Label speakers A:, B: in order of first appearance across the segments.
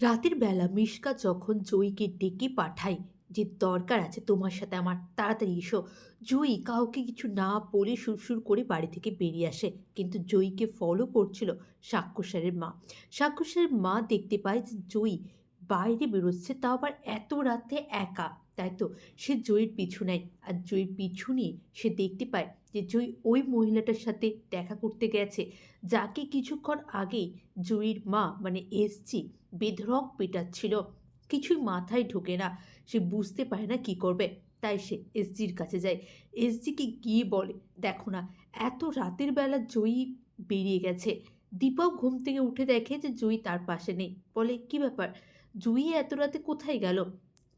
A: রাতের বেলা মিশকা যখন জয়ীকে ডেকে পাঠায় যে দরকার আছে তোমার সাথে আমার, তাড়াতাড়ি এসো। জয়ী কাউকে কিছু না বলে সুরসুর করে বাড়ি থেকে বেরিয়ে আসে। কিন্তু জয়ীকে ফলো করছিল সাক্ষসারের মা। সাক্ষসারের মা দেখতে পায় যে জয়ী বাইরে বেরোচ্ছে, তাও আবার এত রাতে একা, তাই তো? সে জয়ীর পিছু নেয়, আর জয়ীর পিছু নিয়ে সে দেখতে পায় যে জয়ী ওই মহিলাটার সাথে দেখা করতে গেছে, যাকে কিছুক্ষণ আগেই জয়ীর মা মানে এসছি বেধরক পেটাচ্ছিল। কিছুই মাথায় ঢোকে না, সে বুঝতে পারে না কি করবে, তাই সে এসজির কাছে যায়। এসজিকে গিয়ে বলে, দেখো না, এত রাতের বেলা জয়ী বেরিয়ে গেছে। দীপক ঘুম থেকে উঠে দেখে যে জয়ী তার পাশে নেই। বলে, কি ব্যাপার? জয়ী এত রাতে কোথায় গেল?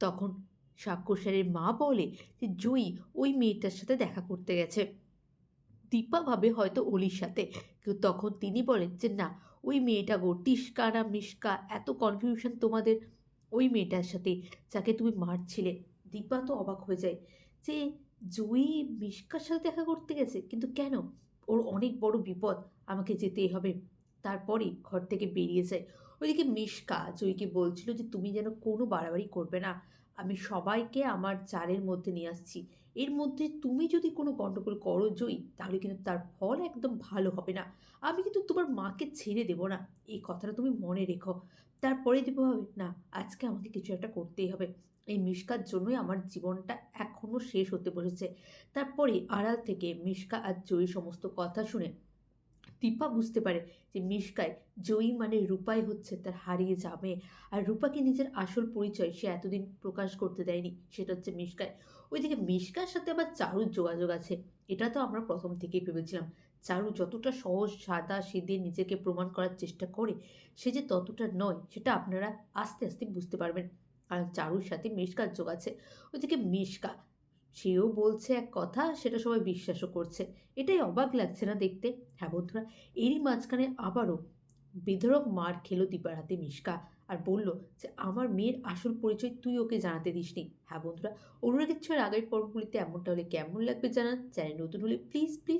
A: তখন সাক্ষসারের মা বলে যে জয়ী ওই মেয়েটার সাথে দেখা করতে গেছে। দীপা ভাবে হয়তো অলির সাথে। কিন্তু তখন তিনি বলেন যে, না, ওই মেয়েটা গো, টিস্কা না মিশকা এত কনফিউশন তোমাদের ওই মেয়েটার সাথে, যাকে তুমি মারছিলে। দীপা তো অবাক হয়ে যায় যে জয়ী মিশকার সাথে দেখা করতে গেছে। কিন্তু কেন? ওর অনেক বড় বিপদ আমাকে যেতেই হবে। তারপরে ঘর থেকে বেরিয়ে যায়। ওইদিকে মিশকা জয়ীকে বলছিল যে, তুমি যেন কোনো বাড়াবাড়ি করবে না। আমি সবাইকে আমার চারের মধ্যে নিয়ে আসছি। এর মধ্যে তুমি যদি কোনো গণ্ডগোল করো জয়ী, তাহলে কিন্তু তার ফল একদম ভালো হবে না। আমি কিন্তু তোমার মাকে ছেড়ে দেবো না। এই কথাটা তুমি মনে রেখো। তারপরে দেবো হবে না, আজকে আমাকে কিছু একটা করতেই হবে। এই মিশকার জন্যই আমার জীবনটা এখনও শেষ হতে বসেছে। তারপরে আড়াল থেকে মিশকা আর জয়ী সমস্ত কথা শুনে দীপা বুঝতে পারে যে মিশকায় জয়ী মানে রূপাই হচ্ছে তার হারিয়ে যাবে। আর রূপাকে নিজের আসল পরিচয় সে এতদিন প্রকাশ করতে দেয়নি, সেটা হচ্ছে মিশকায় ওইদিকে মিশকার সাথে আবার চারুর যোগাযোগ আছে। এটা তো আমরা প্রথম থেকেই ভেবেছিলাম। চারু যতটা সহজ, সাদা, সিধে নিজেকে প্রমাণ করার চেষ্টা করে, সে যে ততটা নয়, সেটা আপনারা আস্তে আস্তে বুঝতে পারবেন। কারণ চারুর সাথে মিশকার যোগ আছে। ওইদিকে মিশকা সেও বলছে এক কথা, সেটা সবাই বিশ্বাসও করছে। এটাই অবাক লাগছে না দেখতে? হ্যাঁ বন্ধুরা, এরই মাঝখানে আবারও বিধরক মার খেলো দীপার হাতে মিশকা আর বলল যে, আমার মেয়ের আসল পরিচয় তুই ওকে জানাতে দিসনি। হ্যাঁ বন্ধুরা, অনুরাগের ছোঁয়ার আগের পর্বগুলিতে এমনটা হলে কেমন লাগবে জানান। চ্যানেল নতুন হলে প্লিজ প্লিজ